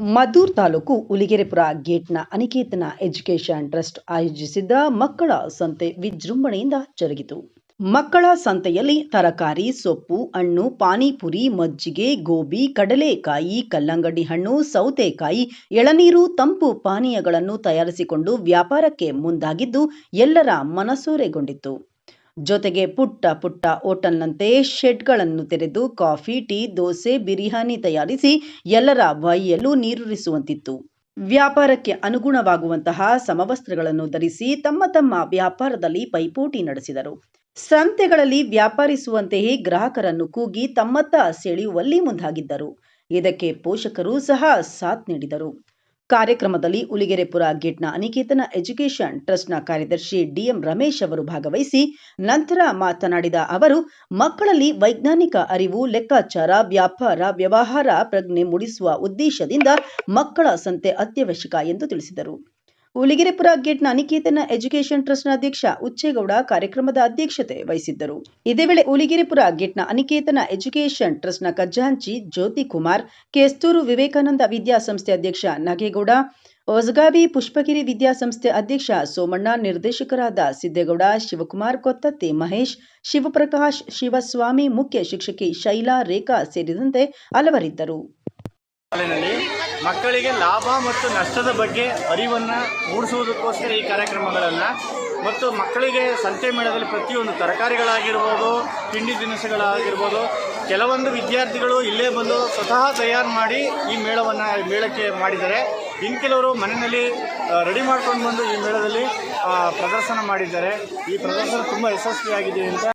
ಮದ್ದೂರು ತಾಲೂಕು ಉಲಿಗೆರೆಪುರ ಗೇಟ್ನ Aniketana education trust ಆಯೋಜಿಸಿದ್ದ ಮಕ್ಕಳ ಸಂತೆ ವಿಜೃಂಭಣೆಯಿಂದ ಜರುಗಿತು. ಮಕ್ಕಳ ಸಂತೆಯಲ್ಲಿ ತರಕಾರಿ, ಸೊಪ್ಪು, ಹಣ್ಣು, ಪಾನಿಪುರಿ, ಮಜ್ಜಿಗೆ, ಗೋಬಿ, ಕಡಲೆಕಾಯಿ, ಕಲ್ಲಂಗಡಿ ಹಣ್ಣು, ಸೌತೆಕಾಯಿ, ಎಳನೀರು, ತಂಪು ಪಾನೀಯಗಳನ್ನು ತಯಾರಿಸಿಕೊಂಡು ವ್ಯಾಪಾರಕ್ಕೆ ಮುಂದಾಗಿದ್ದು ಎಲ್ಲರ ಮನಸೂರೆಗೊಂಡಿತ್ತು. ಜೊತೆಗೆ ಪುಟ್ಟ ಪುಟ್ಟ ಹೋಟೆಲ್ನಂತೆ ಶೆಡ್ಗಳನ್ನು ತೆರೆದು ಕಾಫಿ, ಟೀ, ದೋಸೆ, ಬಿರಿಯಾನಿ ತಯಾರಿಸಿ ಎಲ್ಲರ ಬಾಯಿಯಲ್ಲೂ ನೀರುರಿಸುವಂತಿತ್ತು. ವ್ಯಾಪಾರಕ್ಕೆ ಅನುಗುಣವಾಗುವಂತಹ ಸಮವಸ್ತ್ರಗಳನ್ನು ಧರಿಸಿ ತಮ್ಮ ತಮ್ಮ ವ್ಯಾಪಾರದಲ್ಲಿ ಪೈಪೋಟಿ ನಡೆಸಿದರು. ಸಂತೆಗಳಲ್ಲಿ ವ್ಯಾಪಾರಿಸುವಂತೆಯೇ ಗ್ರಾಹಕರನ್ನು ಕೂಗಿ ತಮ್ಮತ್ತ ಸೆಳೆಯುವಲ್ಲಿ ಮುಂದಾಗಿದ್ದರು. ಇದಕ್ಕೆ ಪೋಷಕರು ಸಹ ಸಾಥ್ ನೀಡಿದರು. ಕಾರ್ಯಕ್ರಮದಲ್ಲಿ ಉಲಿಗೆರೆಪುರ ಗೇಟ್ನ ಅನಿಕೇತನ ಎಜುಕೇಷನ್ ಟ್ರಸ್ಟ್ನ ಕಾರ್ಯದರ್ಶಿ ಡಿಎಂ ರಮೇಶ್ ಅವರು ಭಾಗವಹಿಸಿ ನಂತರ ಮಾತನಾಡಿದ ಅವರು, ಮಕ್ಕಳಲ್ಲಿ ವೈಜ್ಞಾನಿಕ ಅರಿವು, ಲೆಕ್ಕಾಚಾರ, ವ್ಯಾಪಾರ, ವ್ಯವಹಾರ ಪ್ರಜ್ಞೆ ಮೂಡಿಸುವ ಉದ್ದೇಶದಿಂದ ಮಕ್ಕಳ ಸಂತೆ ಅತ್ಯವಶ್ಯಕ ಎಂದು ತಿಳಿಸಿದರು. ಉಲಿಗೆರೆಪುರ ಗೇಟ್ನ ಅನಿಕೇತನ ಎಜುಕೇಷನ್ ಟ್ರಸ್ಟ್ನ ಅಧ್ಯಕ್ಷ ಉಚ್ಚೇಗೌಡ ಕಾರ್ಯಕ್ರಮದ ಅಧ್ಯಕ್ಷತೆ ವಹಿಸಿದ್ದರು. ಇದೇ ವೇಳೆ ಹುಲಿಗೆರೆಪುರ ಗೇಟ್ನ ಅನಿಕೇತನ ಎಜುಕೇಷನ್ ಟ್ರಸ್ಟ್ನ ಖಜಾಂಚಿ ಜ್ಯೋತಿ ಕುಮಾರ್, ಕೆಸ್ತೂರು ವಿವೇಕಾನಂದ ವಿದ್ಯಾಸಂಸ್ಥೆ ಅಧ್ಯಕ್ಷ ನಾಗೇಗೌಡ, ಹೊಸಗಾವಿ ಪುಷ್ಪಗಿರಿ ವಿದ್ಯಾಸಂಸ್ಥೆ ಅಧ್ಯಕ್ಷ ಸೋಮಣ್ಣ, ನಿರ್ದೇಶಕರಾದ ಸಿದ್ದೇಗೌಡ, ಶಿವಕುಮಾರ್ ಕೊತ್ತತ್ತಿ, ಮಹೇಶ್, ಶಿವಪ್ರಕಾಶ್, ಶಿವಸ್ವಾಮಿ, ಮುಖ್ಯ ಶಿಕ್ಷಕಿ ಶೈಲಾ, ರೇಖಾ ಸೇರಿದಂತೆ ಹಲವರಿದ್ದರು. ಮಕ್ಕಳಿಗೆ ಲಾಭ ಮತ್ತು ನಷ್ಟದ ಬಗ್ಗೆ ಅರಿವನ್ನು ಮೂಡಿಸುವುದಕ್ಕೋಸ್ಕರ ಈ ಕಾರ್ಯಕ್ರಮಗಳನ್ನು ಮತ್ತು ಮಕ್ಕಳಿಗೆ ಸಂತೆ ಮೇಳದಲ್ಲಿ ಪ್ರತಿಯೊಂದು ತರಕಾರಿಗಳಾಗಿರ್ಬೋದು, ತಿಂಡಿ ತಿನಿಸುಗಳಾಗಿರ್ಬೋದು, ಕೆಲವೊಂದು ವಿದ್ಯಾರ್ಥಿಗಳು ಇಲ್ಲೇ ಬಂದು ಸ್ವತಃ ತಯಾರು ಮಾಡಿ ಈ ಮೇಳವನ್ನು ಮೇಳಕ್ಕೆ ಮಾಡಿದ್ದಾರೆ. ಇನ್ನು ಕೆಲವರು ಮನೆಯಲ್ಲಿ ರೆಡಿ ಮಾಡ್ಕೊಂಡು ಬಂದು ಈ ಮೇಳದಲ್ಲಿ ಪ್ರದರ್ಶನ ಮಾಡಿದ್ದಾರೆ. ಈ ಪ್ರದರ್ಶನ ತುಂಬ ಯಶಸ್ವಿಯಾಗಿದೆ ಅಂತ